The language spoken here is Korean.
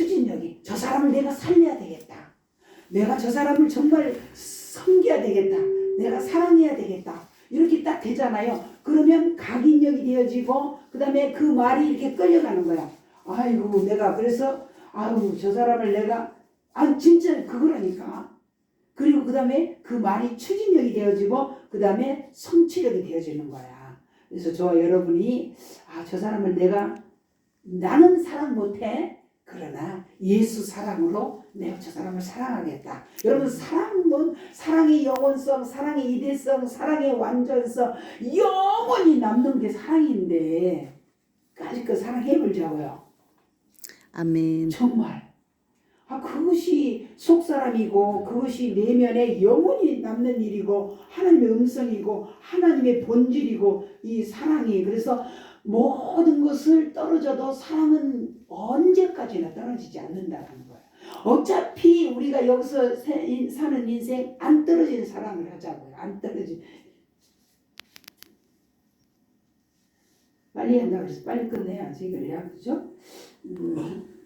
추진력이 저 사람을 내가 살려야 되겠다. 내가 저 사람을 정말 섬겨야 되겠다. 내가 사랑해야 되겠다. 이렇게 딱 되잖아요. 그러면 각인력이 되어지고 그 다음에 그 말이 이렇게 끌려가는 거야. 아이고 내가 그래서 아유 저 사람을 내가 아 진짜 그거라니까. 그리고 그 다음에 그 말이 추진력이 되어지고 그 다음에 성취력이 되어지는 거야. 그래서 저와 여러분이 아 저 사람을 내가 나는 사랑 못해. 그러나 예수 사랑으로 내가 저 사람을 사랑하겠다. 여러분 사랑은 사랑의 영원성, 사랑의 이대성, 사랑의 완전성, 영원히 남는 게 사랑인데 까짓 사랑해보자고요. 아멘. 정말. 아 그것이 속 사람이고 그것이 내면에 영원히 남는 일이고 하나님의 음성이고 하나님의 본질이고 이 사랑이 그래서 모든 것을 떨어져도 사랑은 언제까지나 떨어지지 않는다는 거예요. 어차피 우리가 여기서 사는 인생 안 떨어지는 사랑을 하자고요. 안 떨어진. 빨리 한다 그래서 빨리 끝내야지 그래야 그죠? 음, 13장.